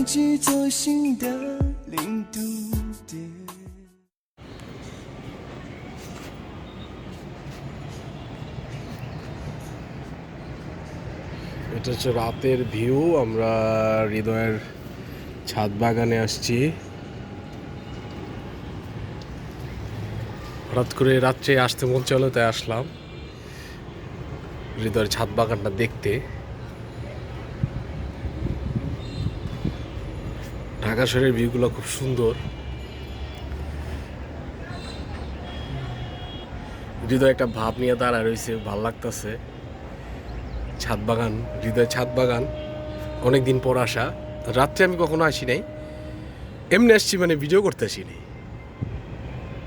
এটা হচ্ছে রাতের ভিউ, আমরা হৃদয়ের ছাদ বাগানে আসছি। হঠাৎ করে রাত্রে আসতে মন চলো তাই আসলাম। হৃদয়ের ছাদ বাগানটা দেখতে। ঢাকা শহরের ভিউগুলো খুব সুন্দর। হৃদয় একটা ভাব নিয়ে দাঁড়া রয়েছে, ভালো লাগতেছে। ছাদ বাগান, হৃদয় ছাদ বাগান অনেক দিন পর আসা। রাত্রে আমি কখনো আসি নাই, এমনি আসছি মানে ভিডিও করতে আসিনি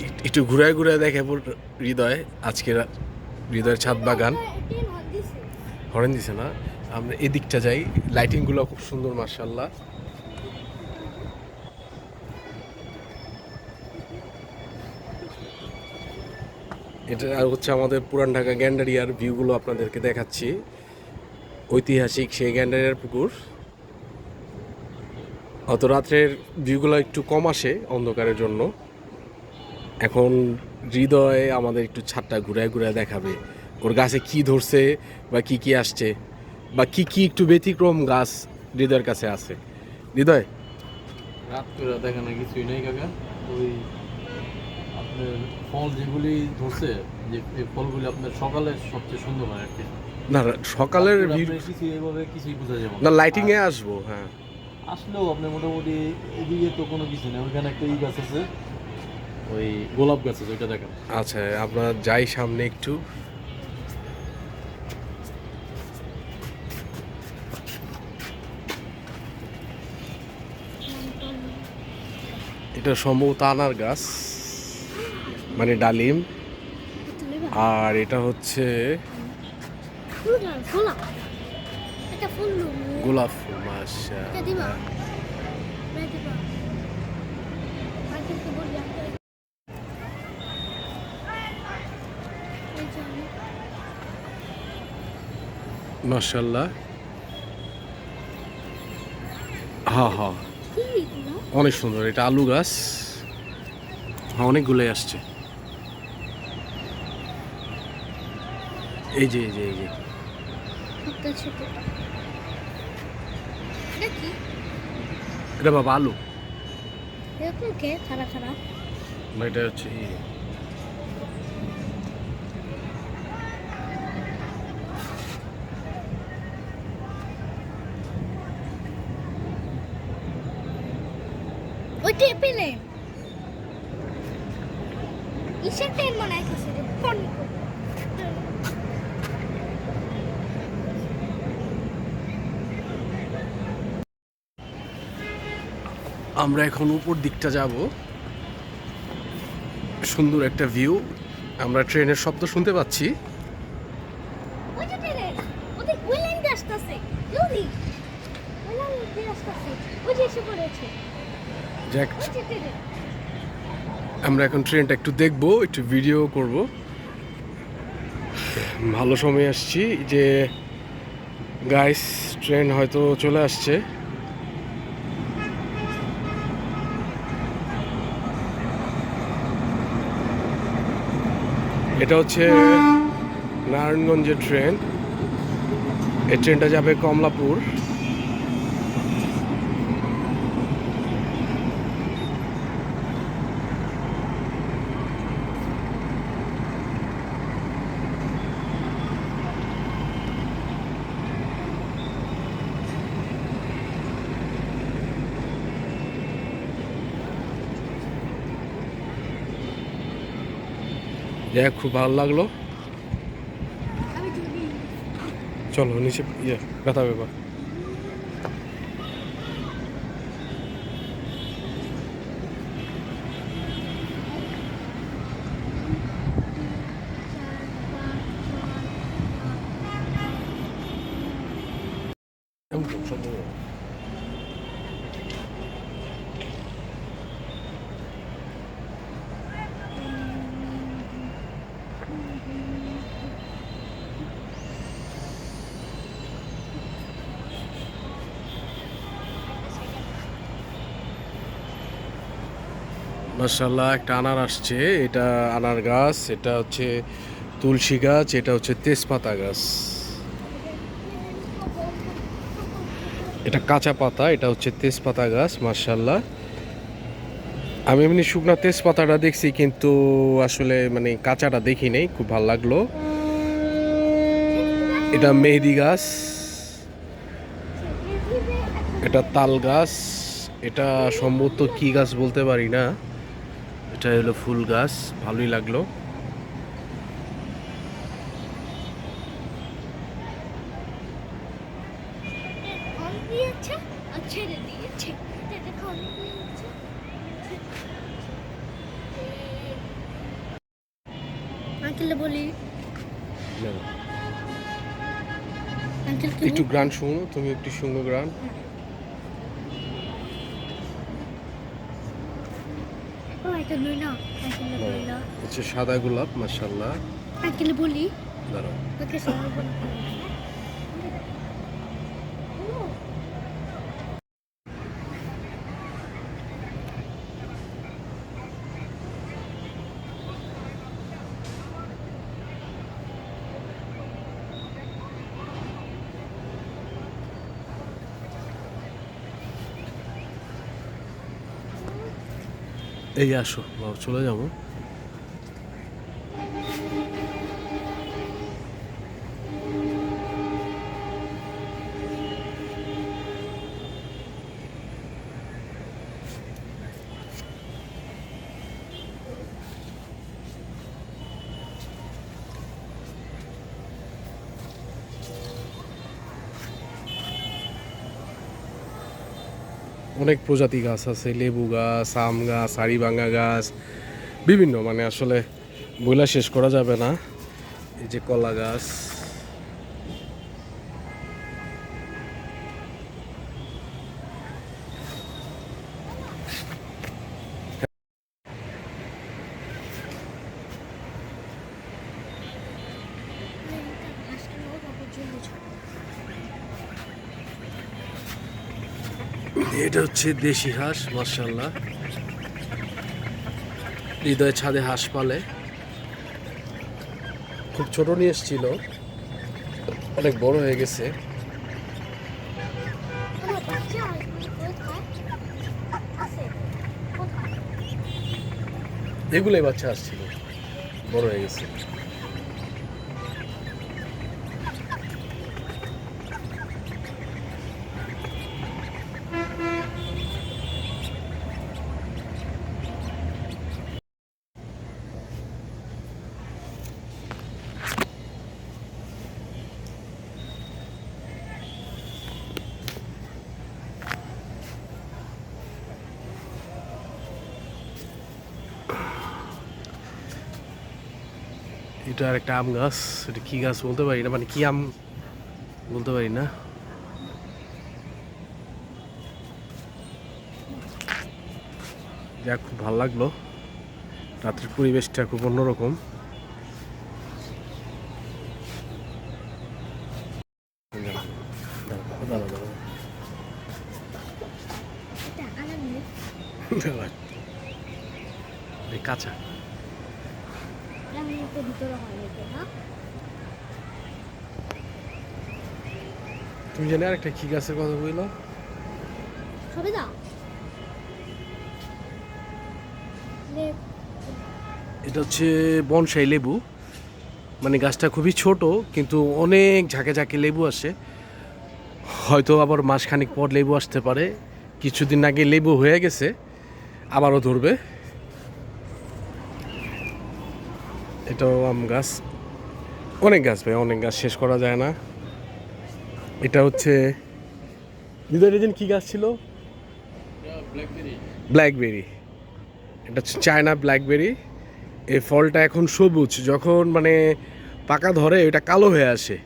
এক- একটু ঘুরায় ঘুরায় দেখে হৃদয়, আজকে হৃদয়ের ছাদ বাগান। হরেন দিছে না? আমরা এদিকটা যাই লাইটিংগুলো খুব সুন্দর মার্শাল্লাহ এটা হচ্ছে আমাদের পুরান ঢাকা গ্যান্ডারিয়ার ভিউগুলো আপনাদেরকে দেখাচ্ছি। ঐতিহাসিক সেই গ্যান্ডারিয়ার পুকুর। অত রাত্রের ভিউগুলো একটু কম আসে অন্ধকারের জন্য। এখন হৃদয়ে আমাদের একটু ছাদটা ঘুরায় ঘুরায় দেখাবে। ওর গাছে কি ধরছে বা কি কি আসছে বা কি কি একটু ব্যতিক্রম গাছ হৃদয়ের কাছে আছে। হৃদয়? রাত করে না কিছুই নেই কাকা। ওই ফল যেগুলি ধরছে যে এই ফলগুলি আপনার সকালে সবচেয়ে সুন্দর হয় আর কি। না সকালের আপনার এভাবে কিছুই বোঝা যাবে না। লাইটিং এ আসব হ্যাঁ। আসলেও আপনার মোটামুটি এদিকে তো কোনো কিছু নেই ওইখানে একটা ই গাছ আছে ওই গোলাপ গাছ আছে ওইটা দেখেন। আচ্ছা আমরা যাই সামনে একটু। এটা সম্ভবত আনার গাছ। মানে ডালিম। আর এটা হচ্ছে গোলাপ ফুল মাসা কি এগুলো? অনেক সুন্দর এটা আলু গাছ। হ্যাঁ অনেকগুলোই আসছে। এই যে এই যে এই যে। এটা বাবা আলু। এরকম কে? খারা খারা এটা হচ্ছে ই। ওই টেপে নেই কিসের ট্রেন মনে হয় কিসের আমরা এখন উপর দিকটা যাব। সুন্দর একটা ভিউ আমরা ট্রেনের শব্দ শুনতে পাচ্ছি। আমরা এখন ট্রেনটা একটু দেখব একটু ভিডিও করব। ভালো সময় আসছি যে গাইস ট্রেন হয়তো চলে আসছে। এটা হচ্ছে নারায়ণগঞ্জের ট্রেন এই ট্রেনটা যাবে কমলাপুর। যাই খুব ভালো লাগল। চলো নিচে ইয়ে ব্যথা ব্যাপার মার্শাল্লাহ একটা আনার আসছে। এটা আনার গাছ, এটা হচ্ছে তুলসী গাছ, এটা হচ্ছে তেজপাতা গাছ। এটা কাঁচা পাতা, এটা হচ্ছে তেজপাতা গাছ মার্শাল্লাহ আমি এমনি শুকনো তেজপাতাটা দেখছি, কিন্তু আসলে মানে কাঁচাটা দেখি নেই, খুব ভালো লাগল। এটা মেহেদি গাছ, এটা তাল গাছ, এটা সম্ভবত কি গাছ বলতে পারি না। এটা হলো ফুল গাছ ভালোই লাগল। বলি। একটু গ্রান শুনো তুমি একটু শুনো গ্রান ও এটা নই না আঙ্কেল বলি না হচ্ছে সাদা গোলাপ মাসাল্লাহ বলি দাঁড়াও। এই আসো চলে যাব। অনেক প্রজাতি গাছ আছে, লেবু গাছ, আম গাছ আড়িভাঙ্গা গাছ, বিভিন্ন। মানে আসলে বইলা শেষ করা যাবে না। এই যে কলা গাছ। এটা হচ্ছে দেশি হাঁস মার্শাল্লাহ হৃদয় ছাদে হাঁস পালে। খুব ছোট নিয়ে এসেছিল। অনেক বড় হয়ে গেছে। এগুলোই বাচ্চা আসছিল। বড় হয়ে গেছে। এটা একটা আম গাছ, এটা কি গাছ বলতে পারি না মানে কি আম বলতে পারি না। যাক, খুব ভালো লাগল। রাত্রির পরিবেশটা খুব অন্যরকম দাঁড়াও, দাঁড়াও, দাঁড়াও। এটা আলাদা দাঁড়াও। এই কাঁচা আমি তো ভিতরে হয় নাকি না তুমি জানি আরেকটা কি গাছের কথা বলল সবে দাও। এটা হচ্ছে বনসাই লেবু। মানে গাছটা খুবই ছোট কিন্তু অনেক ঝাঁকে ঝাঁকে লেবু আসে। হয়তো আবার মাসখানেক পর লেবু আসতে পারে। কিছুদিন আগে লেবু হয়ে গেছে আবারও ধরবে। এটাও আম গাছ। অনেক গাছ ভাই অনেক গাছ শেষ করা যায় না। এটা হচ্ছে হৃদয় রিজন কী গাছ ছিল? ব্ল্যাকবেরি। ব্ল্যাকবেরি এটা হচ্ছে চায়না ব্ল্যাকবেরি। এই ফলটা এখন সবুজ যখন মানে পাকা ধরে এটা কালো হয়ে আসে।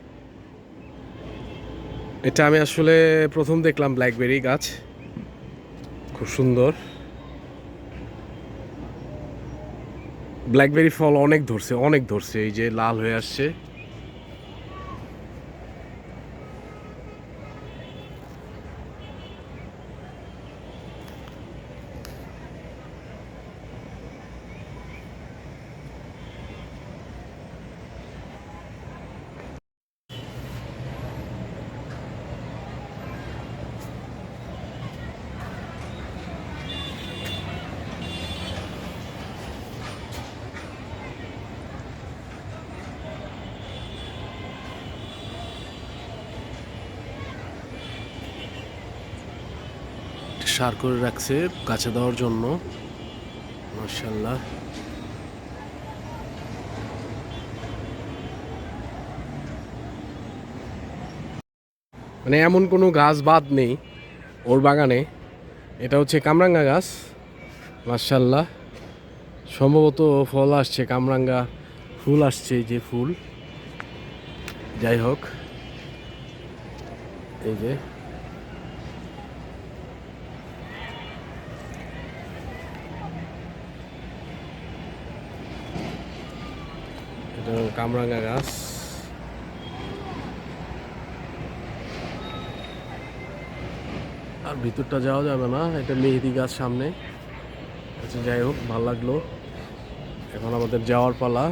এটা আমি আসলে প্রথম দেখলাম ব্ল্যাকবেরি গাছ। খুব সুন্দর। ব্ল্যাকবেরি ফল অনেক ধরছে অনেক ধরছে এই যে লাল হয়ে আসছে। সার করে রাখছে গাছে দেওয়ার জন্য। মার্শাল্লাহ মানে এমন কোনো গাছ বাদ নেই ওর বাগানে। এটা হচ্ছে কামরাঙ্গা গাছ। মার্শাল্লাহ সম্ভবত ফল আসছে, কামরাঙ্গা ফুল আসছে যে ফুল। যাই হোক। এই যে এটা কামরাঙ্গা গাছ। আর ভিতরটা যাওয়া যাবে না, এটা মেহেদি গাছ সামনে। আচ্ছা যাই হোক, ভালো লাগল। এখন আমাদের যাওয়ার পালা।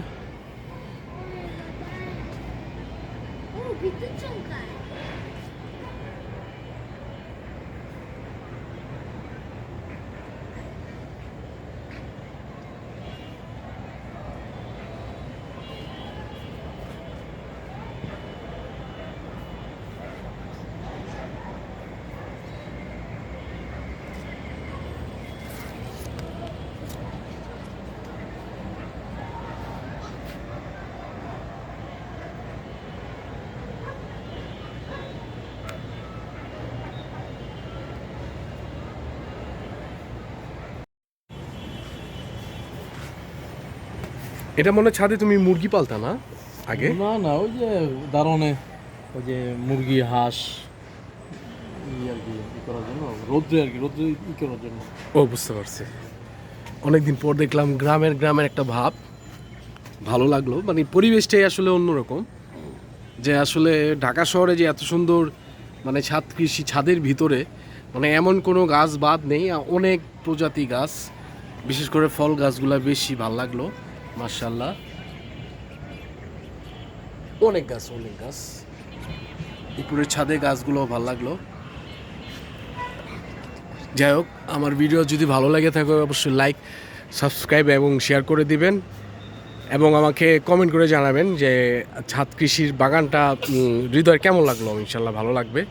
এটা মনে হয় ছাদে তুমি মুরগি পালতা না আগে? না না ওই যে দারণে ওই যে মুরগি হাঁস আর কি করার জন্য রৌদ্রে আর কি রৌদ্রে ই করার জন্য। ও বুঝতে পারছি। অনেকদিন পর দেখলাম গ্রামের গ্রামের একটা ভাব। ভালো লাগল মানে পরিবেশটাই আসলে অন্যরকম। যে আসলে ঢাকা শহরে যে এত সুন্দর মানে ছাদ কৃষি ছাদের ভিতরে মানে এমন কোনো গাছ বাদ নেই অনেক প্রজাতি গাছ বিশেষ করে ফল গাছগুলো বেশি ভালো লাগল। মার্শাল্লাহ অনেক গাছ অনেক গাছ। উপরের ছাদে গাছগুলো ভালো লাগল। যাই হোক, আমার ভিডিও যদি ভালো লাগে থাকে, অবশ্যই লাইক সাবস্ক্রাইব এবং শেয়ার করে দিবেন। এবং আমাকে কমেন্ট করে জানাবেন যে ছাদ কৃষির বাগানটা হৃদয় কেমন লাগল? ইনশাল্লাহ ভালো লাগবে।